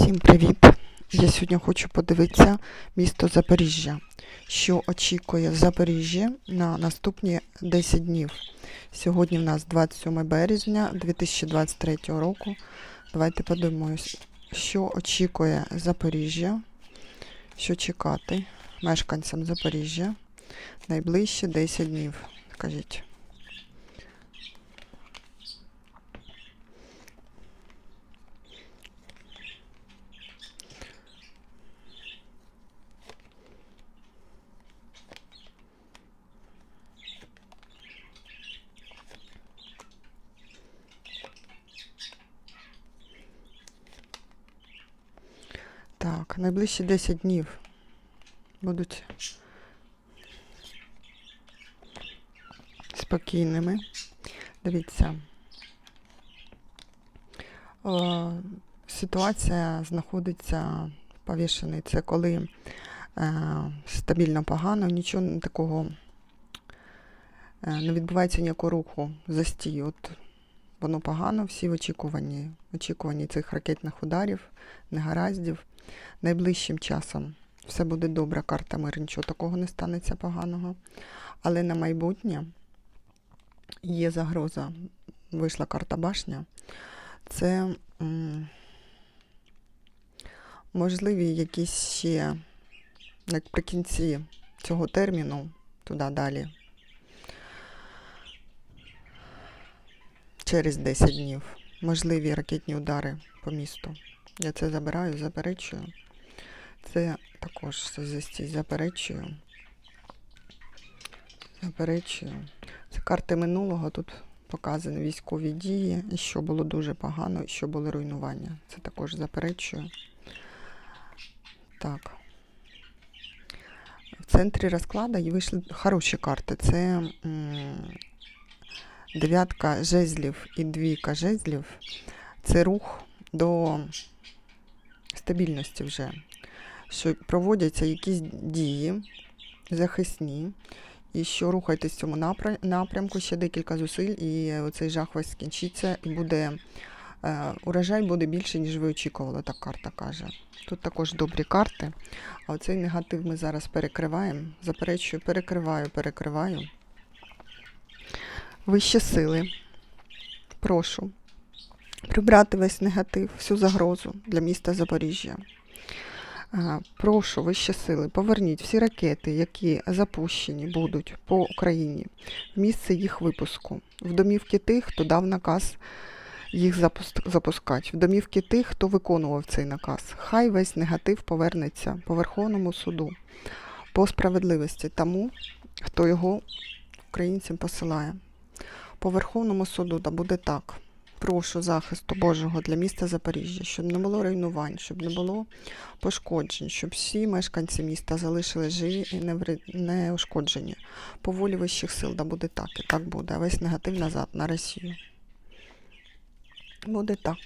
Всім привіт! Я сьогодні хочу подивитися місто Запоріжжя, що очікує Запоріжжя на наступні 10 днів. Сьогодні в нас 27 березня 2023 року. Давайте подивимось, що очікує Запоріжжя, що чекати мешканцям Запоріжжя найближчі 10 днів. Скажіть. Так, найближчі 10 днів будуть спокійними. Дивіться. О, ситуація знаходиться повішений. Це коли е, стабільно погано, нічого такого е, не відбувається ніякого руху, застій. От воно погано, всі в очікуванні, очікуванні цих ракетних ударів, негараздів. Найближчим часом все буде добре, карта мир, нічого такого не станеться поганого. Але на майбутнє є загроза. Вийшла карта башня. Це м, можливі якісь ще наприкінці цього терміну, туди далі. Через 10 днів. Можливі ракетні удари по місту. Я це забираю, заперечую. Це також заперечую. Заперечую. Це карти минулого. Тут показані військові дії, що було дуже погано, що були руйнування. Це також заперечую. Так. В центрі розкладу вийшли хороші карти. Це дев'ятка жезлів і двійка жезлів. Це рух до стабільності вже. Що проводяться якісь дії захисні, і що рухайтесь в цьому напрямку ще декілька зусиль, і оцей жах весь скінчиться, і буде е, урожай буде більше, ніж ви очікували, так карта каже. Тут також добрі карти. А оцей негатив ми зараз перекриваємо. Заперечую, перекриваю, перекриваю. Вищі сили. Прошу прибрати весь негатив, всю загрозу для міста Запоріжжя. Прошу вищі сили, поверніть всі ракети, які запущені будуть по Україні, в місце їх випуску, в домівки тих, хто дав наказ їх запускати, в домівки тих, хто виконував цей наказ. Хай весь негатив повернеться по Верховному суду, по справедливості тому, хто його українцям посилає. По Верховному суду да буде так. Прошу захисту Божого для міста Запоріжжя, щоб не було руйнувань, щоб не було пошкоджень, щоб всі мешканці міста залишили живі і неушкоджені. По волі вищих сил, да буде так, і так буде. Весь негатив назад на Росію. Буде так.